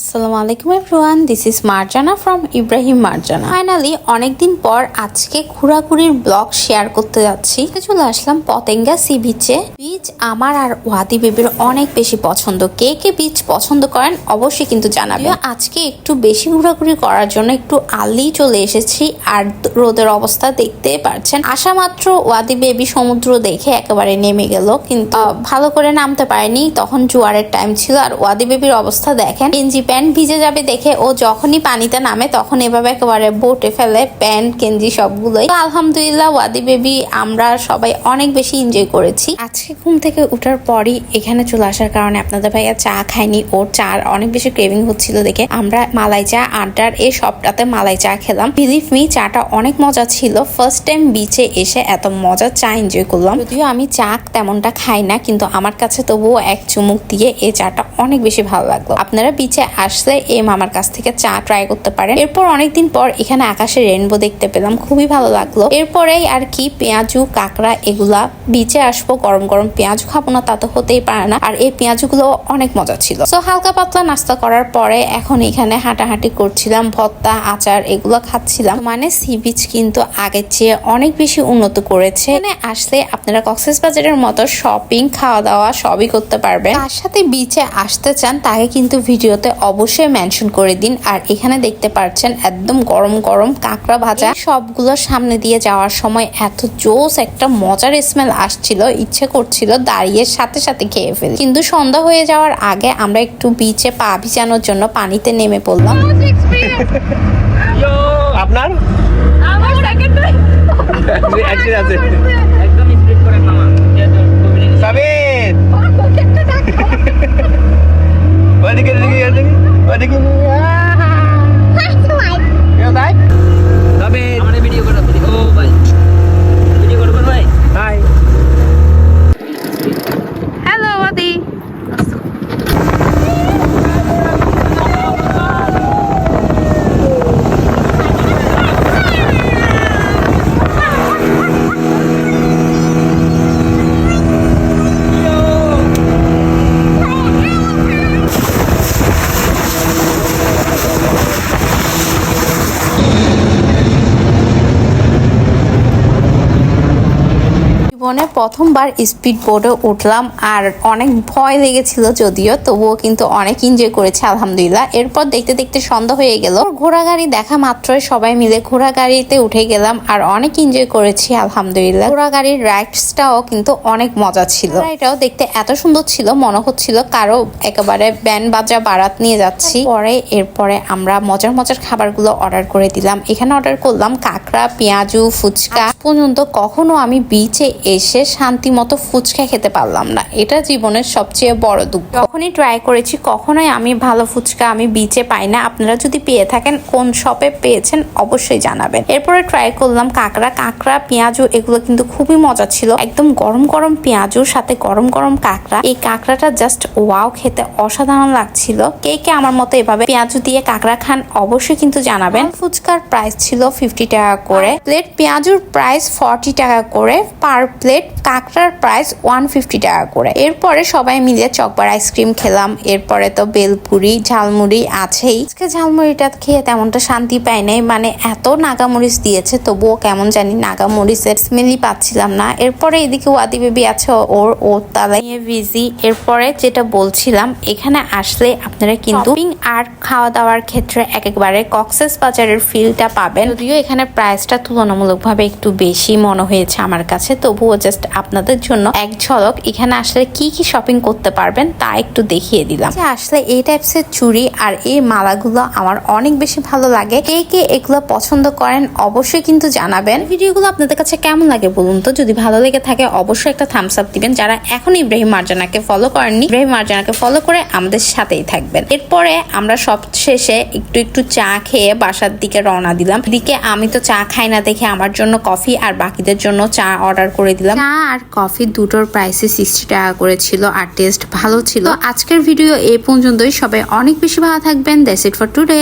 আসসালামু আলাইকুম everyone this is Marjana from Ibrahim Marjana. Finally অনেকদিন পর আজকে ঘোরাঘুরির ব্লগ শেয়ার করতে যাচ্ছি। চলে আসলাম পতেঙ্গা সি বিচে বিচ আমার আর ওয়াদি বেবির অনেক বেশি পছন্দ। কে কে বিচ পছন্দ করেন অবশ্যই কিন্তু জানাবেন। আজকে একটু বেশি ঘোরাঘুরি করার জন্য একটু আলি চলে এসেছি আর রোদের অবস্থা দেখতে পারছেন। আসা মাত্র ওয়াদি বেবি সমুদ্র দেখে একেবারে নেমে গেল। কিন্তু ভালো করে নামতে পারেনি। তখন জোয়ারের টাইম ছিল আর ওয়াদি বেবির অবস্থা দেখেন। গেঞ্জি প্যান্ট ভিজে যাবে দেখে ও যখনই পানিতে নামে তখন এভাবে একেবারে বোটে ফেলে প্যান্ট গেঞ্জি সবগুলোই। আলহামদুলিল্লাহ ওয়াদি বেবি, আমরা সবাই অনেক বেশি এনজয় করেছি। আজকে ঘুম থেকে ওঠার পরই এখানে চলে আসার কারণে আপনাদের ভাইয়া চা খায়নি। ওর চা অনেক বেশি ক্রেভিং হচ্ছিল দেখে আমরা মালাই চা, আড্ডার এই সবটাতে মালাই চা খেলাম। বিলিভ মি চাটা অনেক মজা ছিল। ফার্স্ট টাইম বিচে এসে এত মজার চা এনজয় করলাম। যদিও আমি চা তেমনটা খাই না, কিন্তু আমার কাছে তবুও এক চুমুক দিয়ে এই চাটা অনেক বেশি ভালো লাগল। আপনারা বিচে আসলে এই মামার কাছ থেকে চা ট্রাই করতে পারেন। এরপর অনেকদিন পর এখানে আকাশে রেনবো দেখতে পেলাম, খুবই ভালো লাগল। এরপরেই আর কি পেঁয়াজু, কাঁকড়া এগুলা বিচে আসব, গরম গরম পেঁয়াজু খাব না তা তো হতেই পারে না। আর এই পেঁয়াজুগুলো অনেক মজা ছিল। তো হালকা পাতলা নাস্তা করার পরে এখন এখানে হাঁটাহাঁটি করছিলাম ভত্তা আচার এগুলো খাচ্ছিলাম। মানে সি বিচ কিন্তু আগের চেয়ে অনেক বেশি উন্নত করেছে। এখানে আসলে আপনারা কক্সেস বাজারের মতো শপিং খাওয়া দাওয়া সবই করতে পারবেন। তার সাথে বিচে আসতে চান, তাকে কিন্তু ভিডিওতে অবশ্যই মেনশন করে দিন। আর এখানে দেখতে পাচ্ছেন একদম গরম গরম কাঁকড়া ভাজা। সবগুলো সামনে দিয়ে যাওয়ার সময় এত জোস একটা মজার স্মেল আসছিল ইচ্ছে করছিল দাঁড়িয়ে সাথে সাথে খেয়ে ফেলি। কিন্তু সন্ধ্যা হয়ে যাওয়ার আগে আমরা একটু বিচে পা ভিজানোর জন্য পানিতে নেমে পড়লাম। আপনার? আমার সেকেন্ড একদম করে মামা। জীবনে প্রথমবার স্পিড বোর্ডে উঠলাম আর অনেক ভয় লেগেছিল যদিও, তবুও কিন্তু অনেক এনজয় করেছে, আলহামদুলিল্লাহ। এরপর দেখতে দেখতে সন্ধ্যা হয়ে গেল। ঘোড়া গাড়ি দেখা মাত্রই সবাই মিলে ঘোড়া গাড়িতে উঠে গেলাম আর অনেক এনজয় করেছি, আলহামদুলিল্লাহ। ঘোড়া গাড়ির রাইডসটাও কিন্তু অনেক মজা ছিল। এটাও দেখতে এত সুন্দর ছিল, মনে হচ্ছিল কারও একেবারে ব্যান্ড বাজা বারাত নিয়ে যাচ্ছি। পরে এরপরে আমরা মজার মজার খাবারগুলো অর্ডার করে দিলাম। এখানে অর্ডার করলাম কাঁকড়া, পেঁয়াজু, ফুচকা। পর্যন্ত কখনো আমি বিচে এসে শান্তি মতো ফুচকা খেতে পারলাম না। এটা জীবনের সবচেয়ে বড় দুঃখ। যখনই ট্রাই করেছি, কখনোই আমি ভালো ফুচকা আমি বিচে পাই না। আপনারা যদি পেয়ে থাকেন, কোন শপে পেয়েছেন, অবশ্যই জানাবেন। এরপরে ট্রাই করলাম কাঁকড়া। কাঁকড়া পেঁয়াজু এগুলো কিন্তু খুবই মজা ছিল। একদম গরম গরম পেঁয়াজুর সাথে গরম গরম কাঁকড়া। এই কাঁকড়াটা জাস্ট ওয়াও খেতে অসাধারণ লাগছিল। কে কে আমার মতো এভাবে পেঁয়াজু দিয়ে কাঁকড়া খান, অবশ্যই কিন্তু জানাবেন। ফুচকার প্রাইস ছিল ফিফটি টাকা করে। প্লেট পেঁয়াজুর প্রাইস ফর্টি টাকা করে। পার প্লেট ब्रेसलेट কাঁকড়ার প্রাইস ওয়ান ফিফটি টাকা করে। এরপরে সবাই মিলে চকবার আইসক্রিম খেলাম। এরপরে তো বেলপুরি, ঝালমুড়ি আছেই। আজকে ঝালমুড়িটা খেয়ে তেমনটা শান্তি পাই নাই। মানে এত নাগামরিচ দিয়েছে, তবুও কেমন জানি নাগামরিচের স্মেলই পাচ্ছিলাম না। এরপরে এদিকে ওয়াদি বেবি আছে, ওর ওর তালা নিয়ে বিজি এরপরে যেটা বলছিলাম, এখানে আসলে আপনারা কিন্তু আর খাওয়া দাওয়ার ক্ষেত্রে এক একবারে কক্সেস বাজারের ফিলটা পাবেন। যদিও এখানে প্রাইসটা তুলনামূলকভাবে একটু বেশি মনে হয়েছে আমার কাছে, তবুও জাস্ট আপনাদের জন্য এক ঝলক। এখানে আসলে কি কি শপিং করতে পারবেন তা একটু দেখিয়ে দিলাম। আসলে এই টাইপসের চুড়ি আর এই মালাগুলো আমার অনেক বেশি ভালো লাগে। কে কে এগুলো পছন্দ করেন অবশ্যই কিন্তু জানাবেন। ভিডিওগুলো আপনাদের কাছে কেমন লাগে বলুন তো? যদি ভালো লেগে থাকে অবশ্যই একটা থামস আপ দিবেন। যারা এখন ইব্রাহিম মার্জানাকে ফলো করেননি ইব্রাহিম মার্জানাকে ফলো করে আমাদের সাথেই থাকবেন। এরপরে আমরা সব শেষে একটু একটু চা খেয়ে বাসার দিকে রওনা দিলাম। দিকে আমি তো চা খাই না দেখে আমার জন্য কফি আর বাকিদের জন্য চা অর্ডার করে দিলাম। চা আর কফি দুটোর প্রাইসে সিক্সটি টাকা করেছিল আর টেস্ট ভালো ছিল। আজকের ভিডিও এই পর্যন্তই। সবাই অনেক বেশি ভালো থাকবেন। That's it for today.